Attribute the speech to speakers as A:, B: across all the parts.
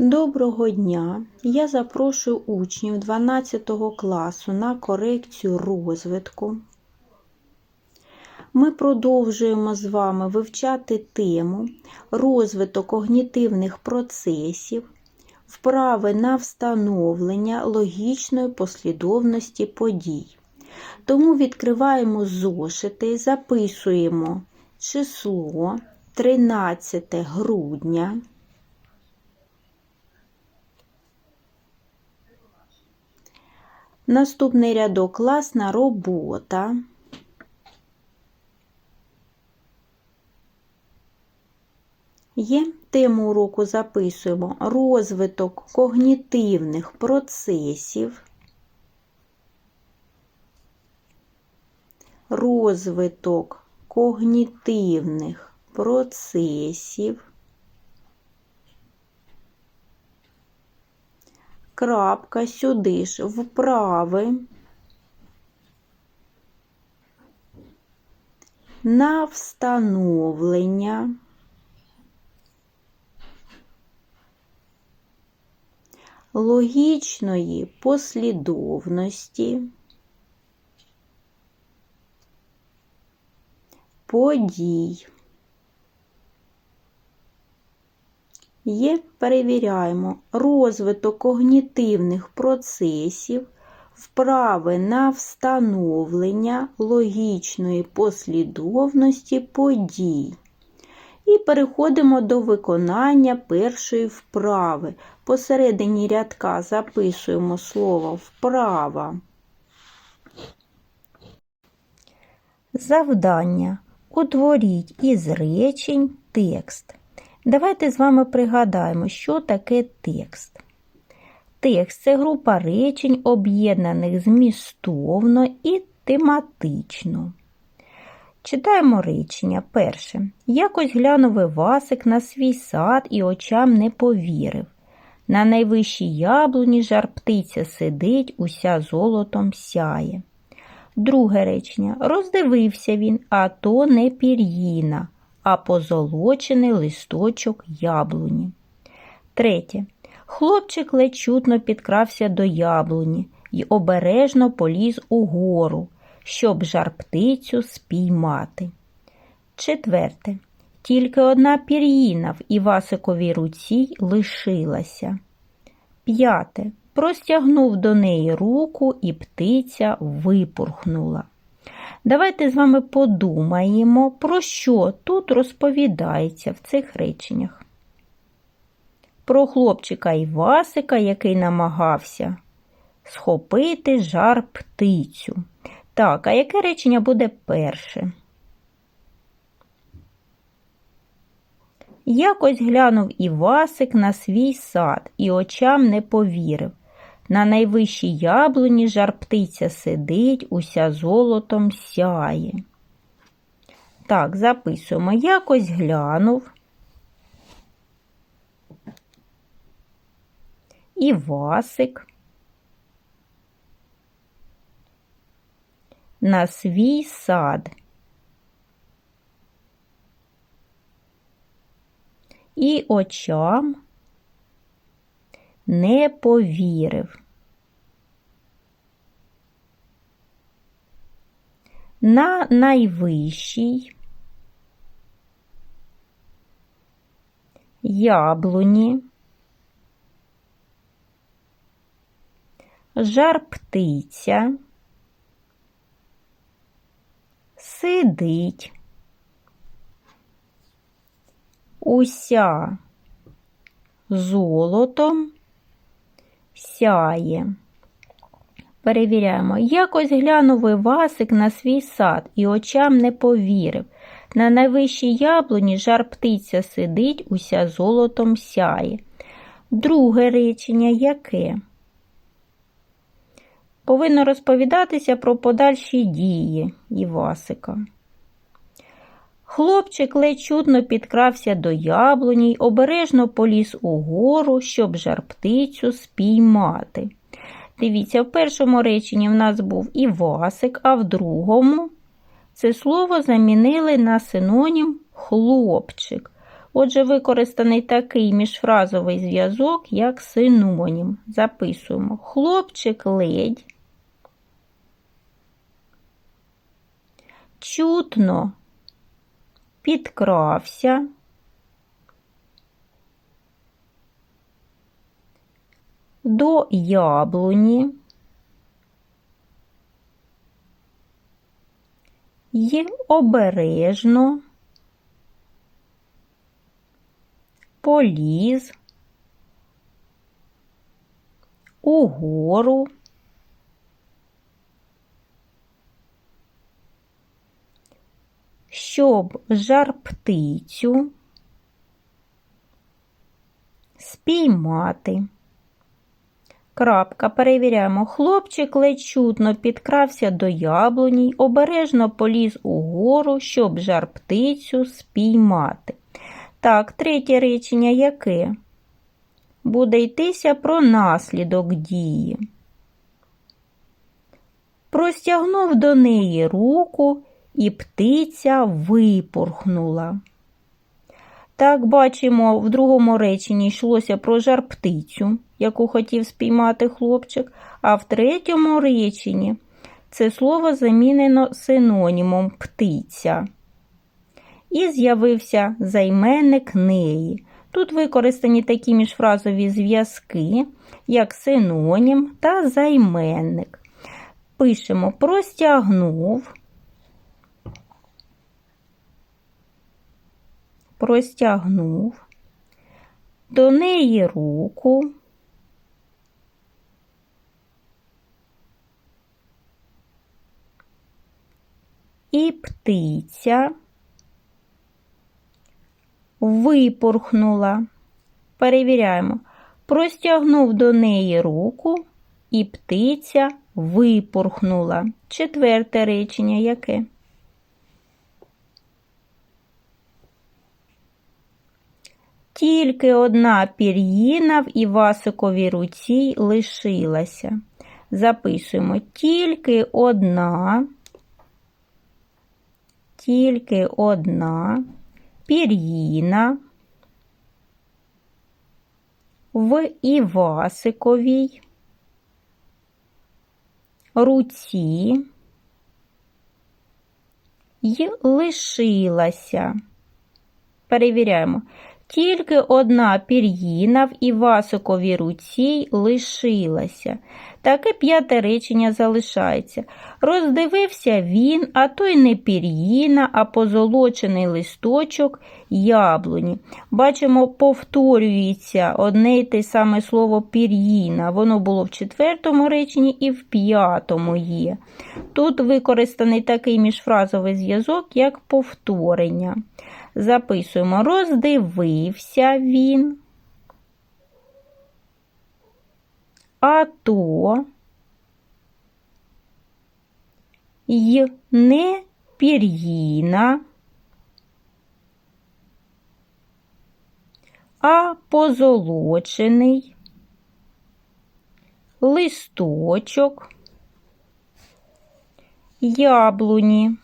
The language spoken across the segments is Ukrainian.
A: Доброго дня! Я запрошую учнів 12 класу на корекцію розвитку. Ми продовжуємо з вами вивчати тему розвиток когнітивних процесів, вправи на встановлення логічної послідовності подій. Тому відкриваємо зошити, записуємо число 13 грудня. Наступний рядок класна робота. Є тему уроку записуємо розвиток когнітивних процесів. Розвиток когнітивних процесів. Крапка сюди ж вправи. На встановлення. Логічної послідовності. Подій. Є, перевіряємо, розвиток когнітивних процесів, вправи на встановлення логічної послідовності подій. І переходимо до виконання першої вправи. Посередині рядка записуємо слово вправа. Завдання. Утворіть із речень текст. Давайте з вами пригадаємо, що таке текст. Текст це група речень, об'єднаних змістовно і тематично. Читаємо речення. Перше. Якось глянув Івасик на свій сад і очам не повірив. На найвищій яблуні жар птиця сидить, уся золотом сяє. Друге речення. Роздивився він, а то не пір'їна а позолочений листочок яблуні. Третє. Хлопчик ледь чутно підкрався до яблуні і обережно поліз угору, щоб жар птицю спіймати. Четверте. Тільки одна пір'їна в Івасиковій руці лишилася. П'яте. Простягнув до неї руку, і птиця випурхнула. Давайте з вами подумаємо, про що тут розповідається в цих реченнях. Про хлопчика Івасика, який намагався схопити жар птицю. Так, а яке речення буде перше? Якось глянув Івасик на свій сад і очам не повірив. На найвищій яблуні жар птиця сидить, уся золотом сяє. Так, записуємо, якось глянув. І Васик на свій сад. І очам не повірив. На найвищій яблуні жар птиця сидить уся золотом сяє. Перевіряємо, якось глянув Івасик на свій сад і очам не повірив. На найвищій яблуні жар птиця сидить, уся золотом сяє. Друге речення яке? Повинно розповідатися про подальші дії Івасика. Хлопчик ледь чудно підкрався до яблуні й обережно поліз угору, щоб жар птицю спіймати. Дивіться, в першому реченні в нас був Івасик, а в другому це слово замінили на синонім хлопчик. Отже, використаний такий міжфразовий зв'язок, як синонім. Записуємо хлопчик ледь. Чутно підкрався. До яблуні. Й обережно. Поліз. Угору щоб жар птицю спіймати. Крапка, перевіряємо. Хлопчик ледь чутно підкрався до яблуні обережно поліз угору, щоб жар птицю спіймати. Так, третє речення яке? Буде йтися про наслідок дії. Простягнув до неї руку, і птиця випорхнула. Так, бачимо, в другому реченні йшлося про жар птицю, яку хотів спіймати хлопчик, а в третьому реченні це слово замінено синонімом птиця. І з'явився займенник неї. Тут використані такі міжфразові зв'язки, як синонім та займенник. Пишемо простягнув. Простягнув до неї руку, і птиця випорхнула. Перевіряємо, простягнув до неї руку, і птиця випорхнула. Четверте речення яке? Тільки одна пір'їна в Івасиковій руці лишилася. Записуємо тільки одна, тільки одна пір'їна в Івасиковій руці й лишилася. Перевіряємо. Тільки одна пір'їна в Івасиковій руці лишилася. Таке п'яте речення залишається. Роздивився він, а то й не пір'їна, а позолочений листочок яблуні. Бачимо, повторюється одне й те саме слово пір'їна. Воно було в четвертому реченні і в п'ятому є. Тут використаний такий міжфразовий зв'язок, як повторення. Записуємо, роздивився він. А то й не пір'їна, а позолочений листочок яблуні.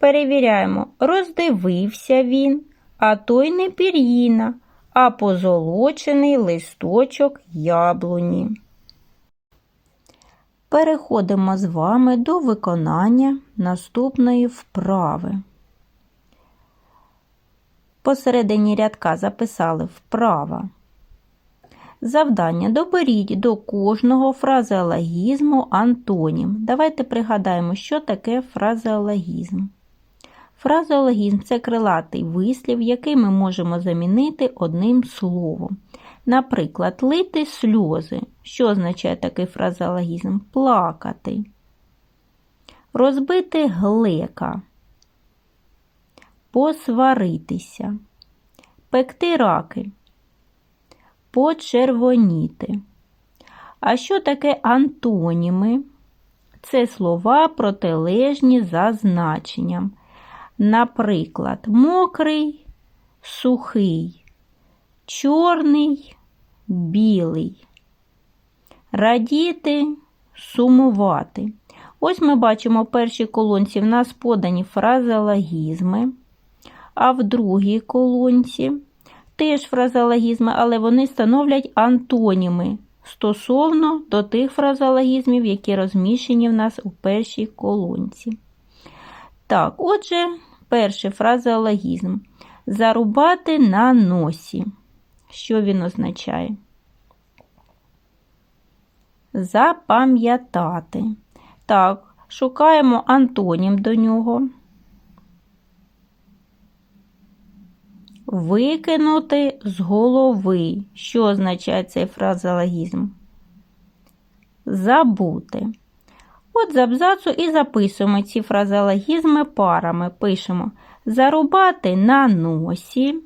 A: Перевіряємо, роздивився він, а той не пір'їна, а позолочений листочок яблуні. Переходимо з вами до виконання наступної вправи. Посередині рядка записали вправа. Завдання доберіть до кожного фразеологізму антонім. Давайте пригадаємо, що таке фразеологізм. Фразеологізм це крилатий вислів, який ми можемо замінити одним словом. Наприклад, лити сльози. Що означає такий фразеологізм? Плакати. Розбити глека. Посваритися. Пекти раки. Почервоніти. А що таке антоніми? Це слова протилежні за значенням. Наприклад, мокрий, сухий, чорний, білий, радіти, сумувати. Ось ми бачимо в першій колонці в нас подані фразеологізми. А в другій колонці теж фразеологізми, але вони становлять антоніми стосовно до тих фразеологізмів, які розміщені в нас у першій колонці. Так, отже, перший фразеологізм. Зарубати на носі. Що він означає? Запам'ятати. Так, шукаємо антонім до нього. Викинути з голови. Що означає цей фразеологізм? Забути. От з абзацу і записуємо ці фразеологізми парами. Пишемо зарубати на носі.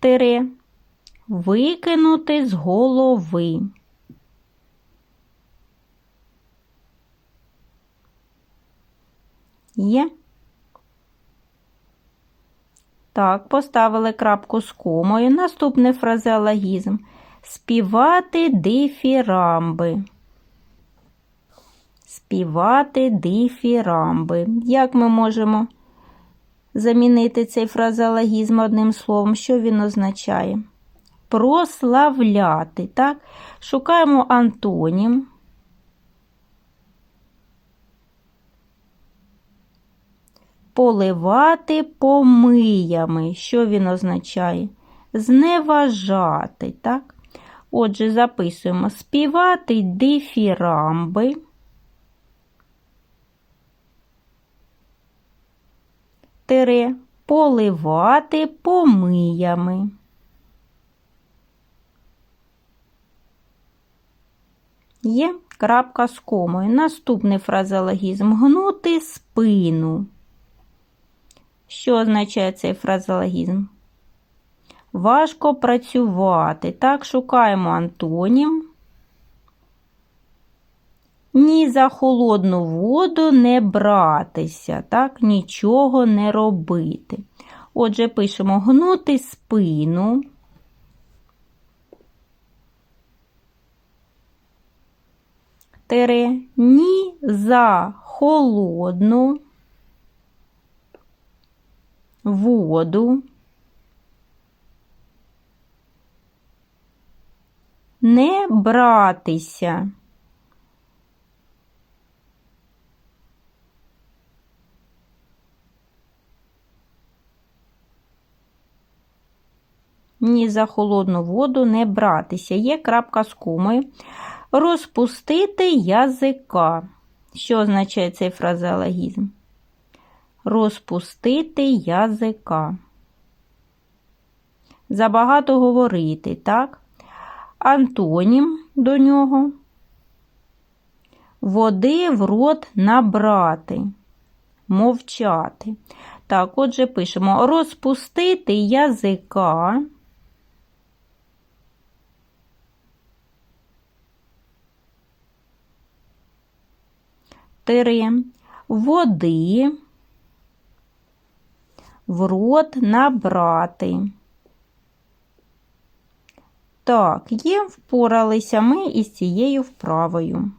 A: Тире. Викинути з голови. Є. Так, поставили крапку з комою. Наступний фразеологізм. Співати дифірамби. Співати дифірамби. Як ми можемо замінити цей фразеологізм одним словом? Що він означає? Прославляти. Так? Шукаємо антонім. Поливати помиями. Що він означає? Зневажати, так? Отже, записуємо співати дифірамби. Тире поливати помиями. Є крапка з комою. Наступний фразеологізм гнути спину. Що означає цей фразеологізм? Важко працювати. Так, шукаємо антонім. Ні за холодну воду не братися, так, нічого не робити. Отже, пишемо гнути спину. Тире ні за холодну воду. Не братися. Ні за холодну воду не братися. Є крапка з комою. Розпустити язика. Що означає цей фразеологізм? Розпустити язика. Забагато говорити, так? Антонім до нього. Води в рот набрати, мовчати. Так, отже, пишемо розпустити язика. Тире води в рот набрати. Так, є, впоралися ми із цією вправою.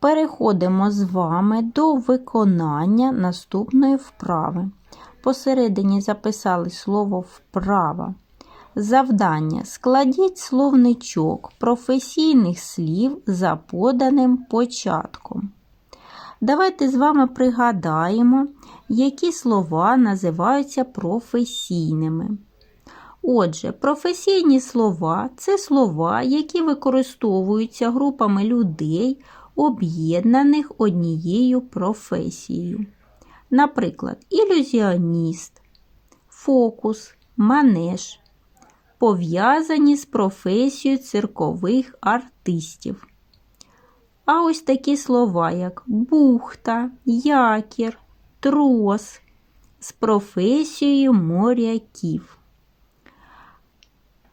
A: Переходимо з вами до виконання наступної вправи. Посередині записали слово вправа. Завдання. Складіть словничок професійних слів за поданим початком. Давайте з вами пригадаємо, які слова називаються професійними. Отже, професійні слова це слова, які використовуються групами людей, об'єднаних однією професією. Наприклад, ілюзіоніст, фокус, манеж, пов'язані з професією циркових артистів. А ось такі слова, як бухта, якір, трос з професією моряків.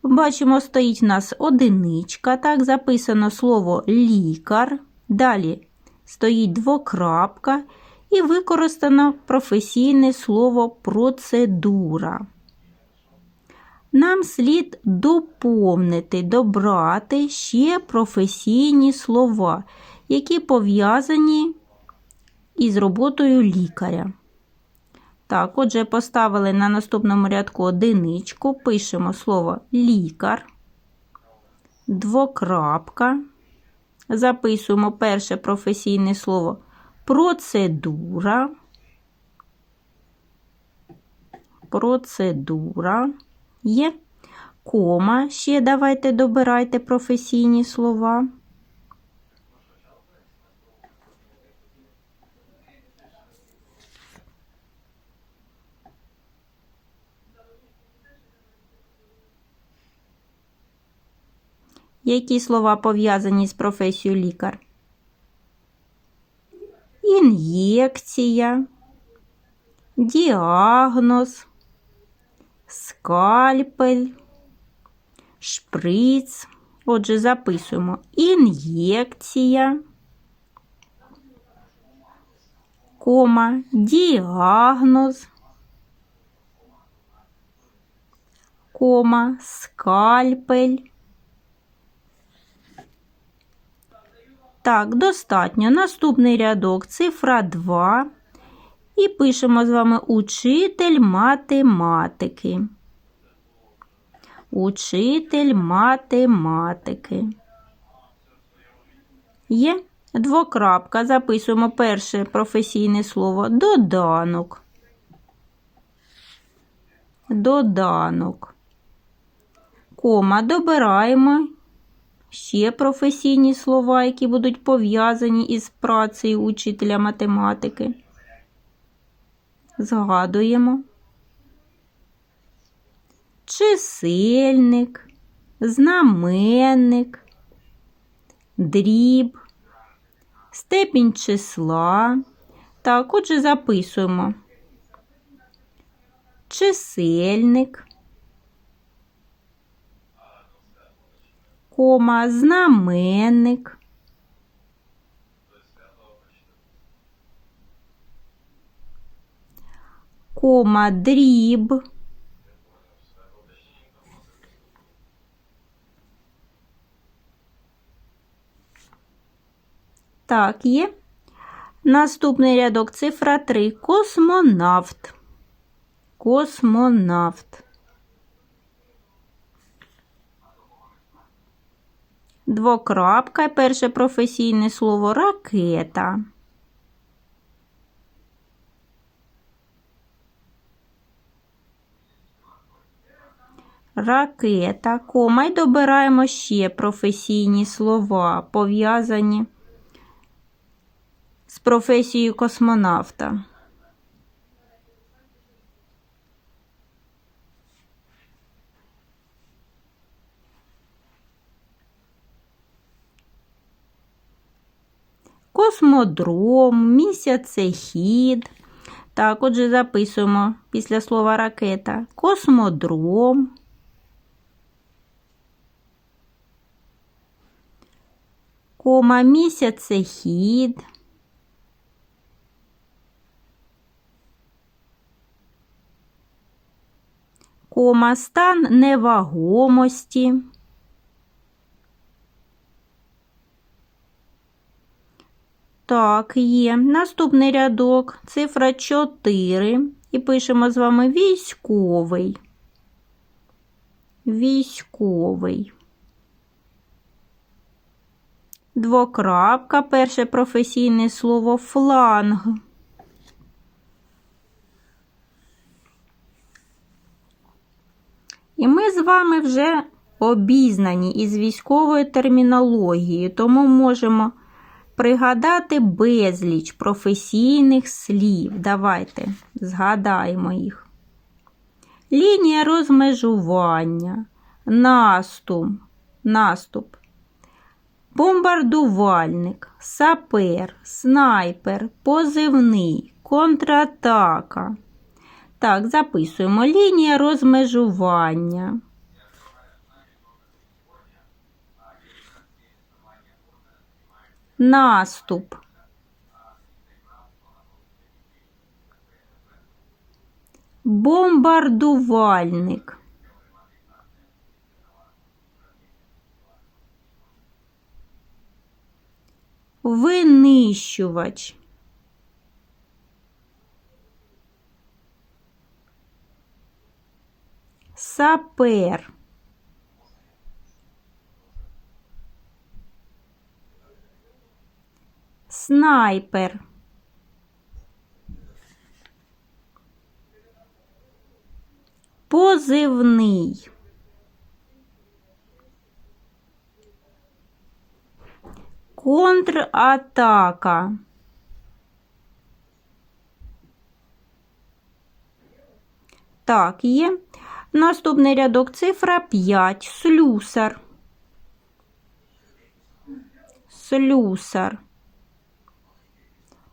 A: Бачимо, стоїть у нас одиничка, так, записано слово лікар. Далі стоїть двокрапка і використано професійне слово процедура. Нам слід доповнити, добрати ще професійні слова, які пов'язані із роботою лікаря. Так, отже, поставили на наступному рядку одиничку, пишемо слово лікар, двокрапка. Записуємо перше професійне слово процедура. Процедура є кома. Ще давайте добирайте професійні слова. Які слова пов'язані з професією лікар? Ін'єкція, діагноз, скальпель, шприц. Отже, записуємо ін'єкція, кома, діагноз, кома, скальпель. Так, достатньо. Наступний рядок, цифра 2. І пишемо з вами учитель математики. Учитель математики. Є двокрапка. Записуємо перше професійне слово доданок. Доданок. Кома добираємо ще професійні слова, які будуть пов'язані із працею учителя математики. Згадуємо. Чисельник, знаменник, дріб, степінь числа. Так, отже, записуємо. Чисельник. Кома, знаменник. Кома дріб. Так, є. Наступний рядок цифра 3. Космонавт. Космонавт. Двокрапка, перше професійне слово ракета. Ракета, кома й добираємо ще професійні слова, пов'язані з професією космонавта. Космодром, місяцехід. Так, отже, записуємо після слова ракета космодром. Кома місяцехід. Кома стан невагомості. Так, є. Наступний рядок, цифра 4. І пишемо з вами військовий. Військовий. Двокрапка, перше професійне слово фланг. І ми з вами вже обізнані із військовою термінологією, тому можемо пригадати безліч професійних слів. Давайте згадаємо їх. Лінія розмежування, наступ, наступ, бомбардувальник, сапер, снайпер, позивний, контратака. Так, записуємо лінія розмежування. Наступ. Бомбардувальник. винищувач. Сапер. Снайпер. Позивний. Контратака. Так, є. Наступний рядок цифра 5. Слюсар. Слюсар.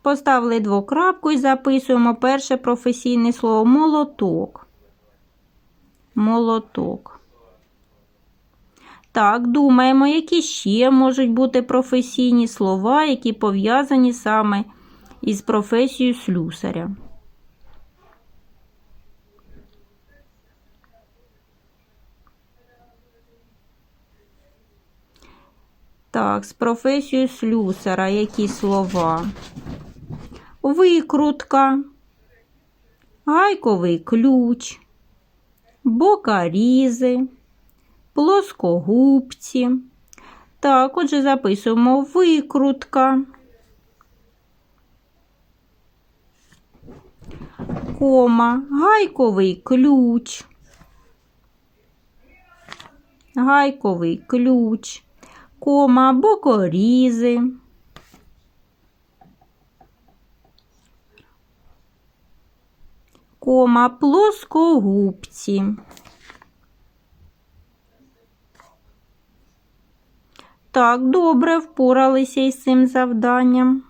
A: Поставили двокрапку і записуємо перше професійне слово молоток. Молоток. Так, думаємо, які ще можуть бути професійні слова, які пов'язані саме із професією слюсаря. Так, з професією слюсара які слова? Викрутка, гайковий ключ, бокарізи, плоскогубці. Так, отже, записуємо викрутка. Кома, гайковий ключ. Гайковий ключ, кома, бокорізи. Кома, плоскогубці. Так, добре впоралися із цим завданням.